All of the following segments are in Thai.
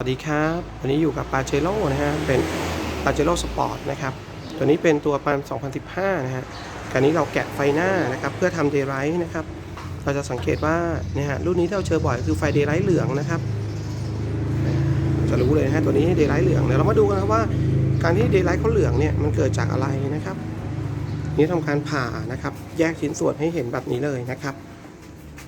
สวัสดีครับวันนี้อยู่กับปาเจโร่นะฮะ เป็นปาเจโร่สปอร์ตนะครับ ตัวนี้เป็นตัวปัน 2015 นะฮะการนี้เราแกะไฟหน้านะครับ เพื่อทำเดย์ไ i ท์นะครับ เราจะสังเกตว่าเนี่ยฮะรุ่นนี้ที่เราเจอบ่อยคือไฟเดย์ไ i ท์เหลืองนะครับ จะรู้เลยนะฮะตัวนี้เดย์ไ i ท์เหลืองเดี๋ยวเรามาดูกันครับว่า การที่เดย์ไ i ท์เขาเหลืองเนี่ยมันเกิดจากอะไรนะครับ นี่ทำการผ่านะครับ แยกชิ้นส่วนให้เห็นแบบนี้เลยนะครับ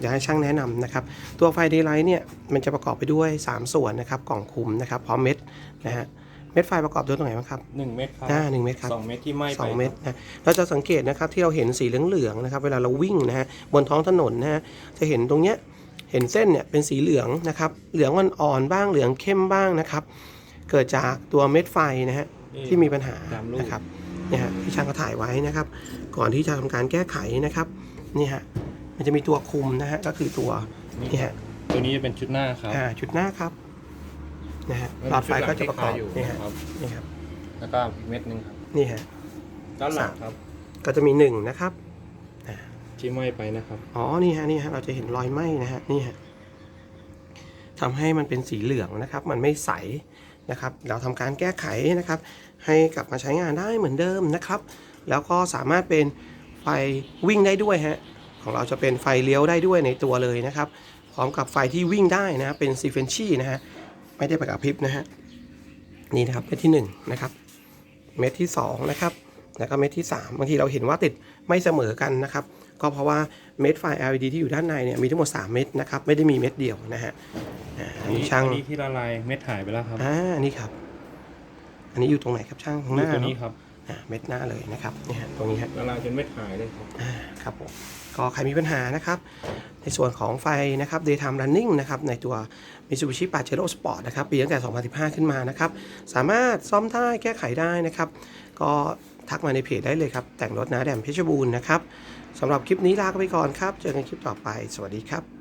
เดี๋ยวให้ช่างแนะนำนะครับ ตัวไฟเดย์ไลท์เนี่ยมันจะประกอบไปด้วย 3 ส่วนนะครับกล่องคุมนะครับพร้อมเม็ดนะฮะเม็ดไฟประกอบด้วยตรงไหนบ้างครับหนึ่งเม็ดครับหน้าหนึ่งเม็ดครับสองเม็ดที่ไหม้ไปสองเม็ดนะเราจะสังเกตนะครับที่เราเห็นสีเหลืองๆนะครับเวลาเราวิ่งนะฮะบนท้องถนนนะฮะจะเห็นตรงเนี้ยเห็นเส้นเนี่ยเป็นสีเหลืองนะครับเหลืองอ่อนๆบ้างเหลืองเข้มบ้างนะครับ เกิดจากตัวเม็ดไฟนะฮะนี่ที่มีปัญหาตามรูปนะครับเนี่ยฮะที่ช่างก็ถ่ายไว้นะครับ ก่อนที่จะทำการแก้ไขนะครับนี่ฮะ มันจะมีตัวคุมนะฮะก็คือตัวนี่นี่ครัฮะบตัวนี้จะเป็นชุดหน้าครับอ่าจุดหน้าครับนะฮะหลอดไฟก็จะประกอบนี่ฮะครับนี่ครับ แล้วก็อีกเม็ดหนึ่งครับนี่ฮะด้านหลังครับ ก็จะมีหนึ่งนะครับที่ไหม้ไปนะครับอ๋อนี่ฮะนี่ฮะเราจะเห็นรอยไหม้นะฮะนี่ฮะทำให้มันเป็นสีเหลืองนะครับ มันไม่ใสนะครับ เราทำการแก้ไขนะครับ ให้กลับมาใช้งานได้เหมือนเดิมนะครับ แล้วก็สามารถเป็นไฟวิ่งได้ด้วยฮะ ของเราจะเป็นไฟเลี้ยวได้ด้วยในตัวเลยนะครับ พร้อมกับไฟที่วิ่งได้นะเป็นซีเฟนชีนะฮะไม่ได้ประกับพริบนะฮะนี่นะครับเม็ดที่หนึ่งนะครับเม็ดที่สองนะครับแล้วก็เม็ดที่สามบางทีเราเห็นว่าติดไม่เสมอกันนะครับ ก็เพราะว่าเม็ดไฟ LED ที่อยู่ด้านในเนี่ยมีทั้งหมด 3 เม็ดนะครับไม่ได้มีเม็ดเดียวนะฮะอ่าอันนี้ช่างอันนี้ที่ละลายเม็ดหายไปแล้วครับอ่านี่ครับ อันนี้อยู่ตรงไหนครับช่างข้างหดูน้าตัวนี้เนอะครับอ่า เม็ดหน้าเลยนะครับนี่ฮะตรงนี้ฮะละลายจนเม็ดหายเลยครับอ่าครับผมก็ใครมีปัญหานะครับ ในส่วนของไฟนะครับ daytime running นะครับในตัว Mitsubishi Pajero Sport นะครับ ปีตั้งแต่ 2015 ขึ้นมานะครับ สามารถซ่อมได้แก้ไขได้นะครับ ก็ทักมาในเพจได้เลยครับ แต่งรถนะแดมเพชรบูรณ์นะครับสำหรับคลิปนี้ลาไปก่อนครับ เจอกันคลิปต่อไป สวัสดีครับ